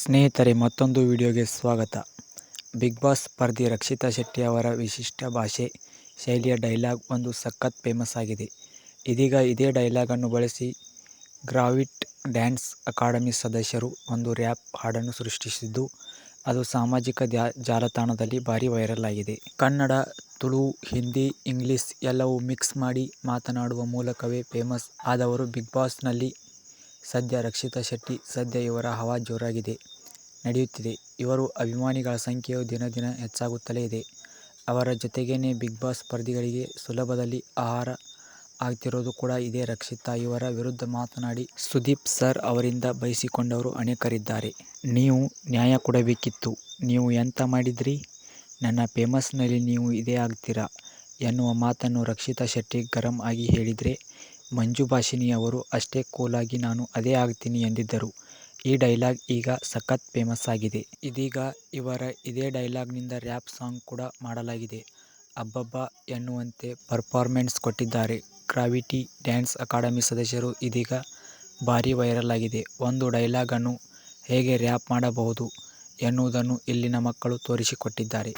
ಸ್ನೇಹಿತರೆ, ಮತ್ತೊಂದು ವಿಡಿಯೋಗೆ ಸ್ವಾಗತ. ಬಿಗ್ ಬಾಸ್ ಸ್ಪರ್ಧಿ ರಕ್ಷಿತಾ ಶೆಟ್ಟಿ ಅವರ ವಿಶಿಷ್ಟ ಭಾಷೆ ಶೈಲಿಯ ಡೈಲಾಗ್ ಒಂದು ಸಖತ್ ಫೇಮಸ್ ಆಗಿದೆ. ಇದೀಗ ಇದೇ ಡೈಲಾಗನ್ನು ಬಳಸಿ ಗ್ರಾವಿಟ್ ಡ್ಯಾನ್ಸ್ ಅಕಾಡೆಮಿ ಸದಸ್ಯರು ಒಂದು ರ್ಯಾಪ್ ಹಾಡನ್ನು ಸೃಷ್ಟಿಸಿದ್ದು, ಅದು ಸಾಮಾಜಿಕ ಜಾಲತಾಣದಲ್ಲಿ ಭಾರಿ ವೈರಲ್ ಆಗಿದೆ. ಕನ್ನಡ, ತುಳು, ಹಿಂದಿ, ಇಂಗ್ಲಿಷ್ ಎಲ್ಲವೂ ಮಿಕ್ಸ್ ಮಾಡಿ ಮಾತನಾಡುವ ಮೂಲಕವೇ ಫೇಮಸ್. ಆದವರು ಬಿಗ್ ಬಾಸ್ನಲ್ಲಿ ಸದ್ಯ ರಕ್ಷಿತಾ ಶೆಟ್ಟಿ ಸದ್ಯ ಇವರ ಹವಾ ಜೋರಾಗಿದೆ, ನಡೆಯುತ್ತಿದೆ. ಇವರು ಅಭಿಮಾನಿಗಳ ಸಂಖ್ಯೆಯು ದಿನ ದಿನ ಹೆಚ್ಚಾಗುತ್ತಲೇ ಇದೆ. ಅವರ ಜೊತೆಗೇನೆ ಬಿಗ್ ಬಾಸ್ ಸ್ಪರ್ಧಿಗಳಿಗೆ ಸುಲಭದಲ್ಲಿ ಆಹಾರ ಆಗ್ತಿರೋದು ಕೂಡ ಇದೇ ರಕ್ಷಿತಾ ಇವರ ವಿರುದ್ಧ ಮಾತನಾಡಿ ಸುದೀಪ್ ಸರ್ ಅವರಿಂದ ಬಯಸಿಕೊಂಡವರು ಅನೇಕರಿದ್ದಾರೆ. ನೀವು ನ್ಯಾಯ ಕೊಡಬೇಕಿತ್ತು. ನೀವು ಎಂತ ಮಾಡಿದ್ರಿ? ನನ್ನ ಫೇಮಸ್ನಲ್ಲಿ ನೀವು ಇದೇ ಆಗ್ತೀರಾ ಎನ್ನುವ ಮಾತನ್ನು ರಕ್ಷಿತಾ ಶೆಟ್ಟಿ ಗರಂ ಆಗಿ ಹೇಳಿದ್ರೆ ಮಂಜು ಭಾಷಿಣಿ ಅವರು ಅಷ್ಟೇ ಕೂಲಾಗಿ ನಾನು ಅದೇ ಆಗ್ತೀನಿ ಎಂದಿದ್ದರು. ಈ ಡೈಲಾಗ್ ಈಗ ಸಖತ್ ಫೇಮಸ್ ಆಗಿದೆ. ಇದೀಗ ಇವರ ಇದೇ ಡೈಲಾಗ್ನಿಂದ ರ್ಯಾಪ್ ಸಾಂಗ್ ಕೂಡ ಮಾಡಲಾಗಿದೆ. ಅಬ್ಬಬ್ಬಾ ಎನ್ನುವಂತೆ ಪರ್ಫಾರ್ಮೆನ್ಸ್ ಕೊಟ್ಟಿದ್ದಾರೆ. ಗ್ರಾವಿಟಿ ಡ್ಯಾನ್ಸ್ ಅಕಾಡೆಮಿ ಸದಸ್ಯರು ಇದೀಗ ಭಾರಿ ವೈರಲ್ ಆಗಿದೆ. ಒಂದು ಡೈಲಾಗನ್ನು ಹೇಗೆ ರ್ಯಾಪ್ ಮಾಡಬಹುದು ಎನ್ನುವುದನ್ನು ಇಲ್ಲಿನ ಮಕ್ಕಳು ತೋರಿಸಿಕೊಟ್ಟಿದ್ದಾರೆ.